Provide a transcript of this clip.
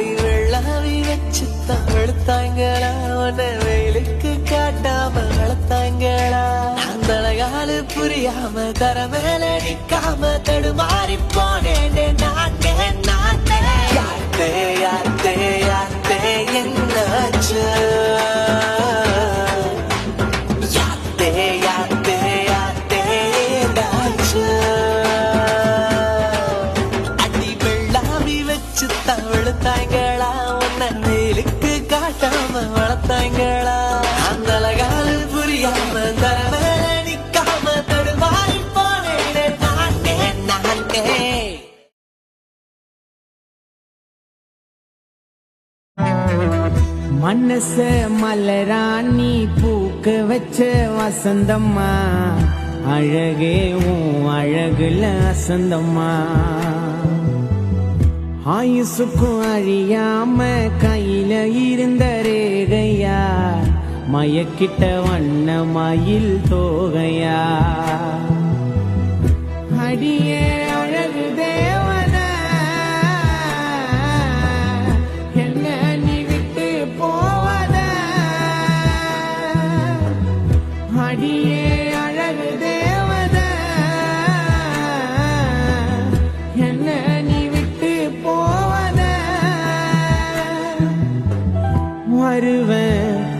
ஆடி வெள்ளாவி வச்சு தழுத்தாங்களா உன்னை வெயிலுக்கு காட்டாம வளர்த்தாங்களா அந்த அழகாலு புரியாம தர மேல நிக்காம தடுமாறிப்போ வச்சு தான் வெளுத்தாங்களா உன்னை வேலுக்கு காட்டாம வளர்த்தாங்களா அந்த அழகால் புரியாம தர நிக்காம தடுமாறி போனேன் நானே நானே. மனச மலராணி பூக்க வச்ச வசந்தம்மா. அழகே உன் அழகுல வசந்தம்மா ஆயுசுக்கும் அழியாம கையில இருந்த ரேகையா? மயக்கிட்ட வண்ண மயில் தோகையா? அடியே அழகு தேவன? என்ன நீ விட்டு போவத? அழகு தேவ வருவேன்